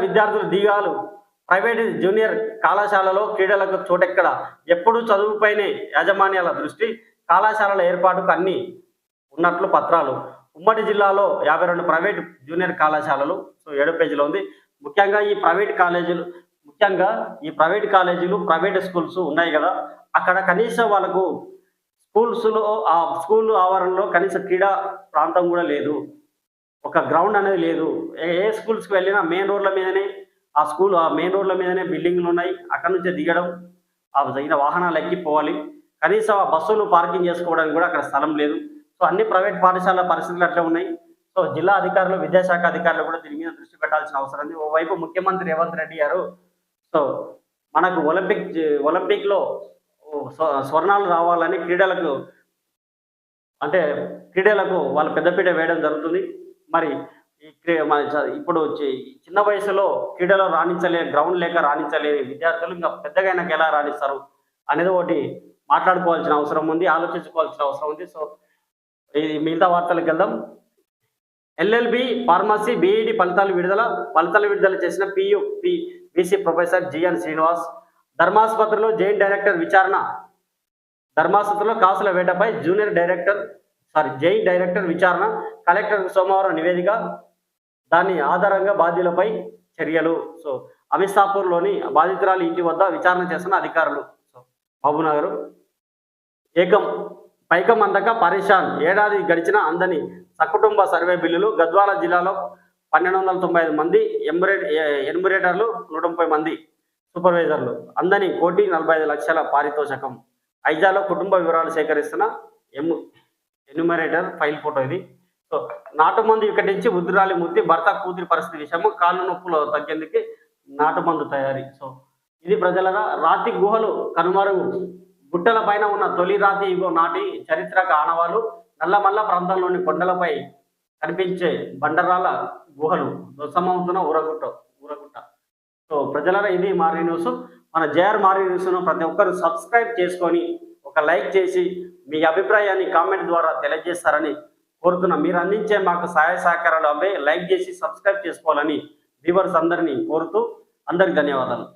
విద్యార్థులు దిగాలు. Private junior కళాశాలలో క్రీడలకు చోటెక్కడ? ఎప్పుడూ చదువుపైనే యాజమాన్యాల దృష్టి కళాశాలల ఏర్పాటుకు అన్ని ఉన్నట్లు పత్రాలు. ఉమ్మడి జిల్లాలో యాభై రెండు ప్రైవేట్ జూనియర్ కళాశాలలు సో ఏడో పేజీలో ఉంది. ముఖ్యంగా ఈ ప్రైవేట్ కాలేజీలు ముఖ్యంగా ఈ ప్రైవేట్ కాలేజీలు ప్రైవేట్ స్కూల్స్ ఉన్నాయి కదా. అక్కడ కనీసం వాళ్ళకు స్కూల్స్లో ఆ స్కూల్ ఆవరణలో కనీస క్రీడా ప్రాంతం కూడా లేదు. ఒక గ్రౌండ్ అనేది లేదు. ఏ ఏ స్కూల్స్కి వెళ్ళినా మెయిన్ రోడ్ల మీదనే ఆ స్కూల్ ఆ మెయిన్ రోడ్ల మీదనే బిల్డింగ్లు ఉన్నాయి. అక్కడ నుంచే దిగడం ఆ తగిన వాహనాలు ఎక్కిపోవాలి కనీసం ఆ బస్సులు పార్కింగ్ చేసుకోవడానికి కూడా అక్కడ స్థలం లేదు. సో అన్ని ప్రైవేట్ పాఠశాలల పరిస్థితులు అట్లా ఉన్నాయి. సో జిల్లా అధికారులు విద్యాశాఖ అధికారులు కూడా దీని మీద దృష్టి పెట్టాల్సిన అవసరం ఉంది. ఓవైపు ముఖ్యమంత్రి రేవంత్ రెడ్డి గారు సో మనకు ఒలింపిక్ ఒలింపిక్లో స్వ- స్వర్ణాలు రావాలని క్రీడలకు అంటే క్రీడలకు వాళ్ళు పెద్దపీట వేయడం జరుగుతుంది. మరి మన ఇప్పుడు చిన్న వయసులో క్రీడలో రాణించలే గ్రౌండ్ లేక రాణించలేని విద్యార్థులు ఇంకా పెద్దగా అయినాక ఎలా రాణిస్తారు అనేది ఒకటి మాట్లాడుకోవాల్సిన అవసరం ఉంది ఆలోచించుకోవాల్సిన అవసరం ఉంది. సో ఇది మిగతా వార్తలకు వెళ్దాం. ఎల్ఎల్బి ఫార్మసీ బీఈడి ఫలితాలు విడుదల ఫలితాలు విడుదల చేసిన PU P BC professor GN Srinivas. ధర్మాసుపత్రిలో Jain director విచారణ. ధర్మాసుపత్రిలో కాసుల వేటపై జూనియర్ డైరెక్టర్ సారీ జై డైరెక్టర్ విచారణ కలెక్టర్ సోమవారం నివేదిక దాని ఆధారంగా బాధ్యులపై చర్యలు. సో అమితాపూర్లోని బాధితురాలి ఇంటి వద్ద విచారణ చేస్తున్న అధికారులు. సో మహబూబ్నగర్ ఏకం పైకం అందక పరేషాన్ ఏడాది గడిచిన అందని సకుటుంబ సర్వే బిల్లులు గద్వాల జిల్లాలో పన్నెండు వందల తొంభై ఐదు మంది ఎంబరేట్ ఎన్బురేటర్లు నూట ముప్పై మంది సూపర్వైజర్లు. అందని కోటి నలభై ఐదు లక్షల పారితోషకం. ఐజాలో కుటుంబ వివరాలు సేకరిస్తున్న ఎం ఎన్యూమరేటర్ ఫైల్ ఫోటో ఇది. సో నాటుమందు నుంచి ఉద్రాలి ముద్ది భర్త కూతురి పరిస్థితి విషయము కాళ్ళు నొప్పులు తగ్గేందుకు నాటుమందు తయారీ. సో ఇది ప్రజలరా రాతి గుహలు కనుమరుగు. గుట్టల పైన ఉన్న తొలి రాతి ఇగో నాటి చరిత్రక ఆనవాలు నల్లమల్ల ప్రాంతంలోని కొండలపై కనిపించే బండరాల గుహలు. ధ్వసమవుతున్న ఊరగుట్ట ఊరగుట్ట. సో ప్రజలరా ఇది మారీ న్యూస్. మన జేఆర్ మారీ న్యూస్ను ప్రతి ఒక్కరు సబ్స్క్రైబ్ చేసుకొని ఒక లైక్ చేసి మీ అభిప్రాయాన్ని కామెంట్ ద్వారా తెలియజేస్తారని కోరుతున్నా మీరు అందించే మాకు సహాయ సహకారాలు అవే. లైక్ చేసి సబ్స్క్రైబ్ చేసుకోవాలని వ్యూవర్స్ అందరినీ కోరుతూ అందరికి ధన్యవాదాలు.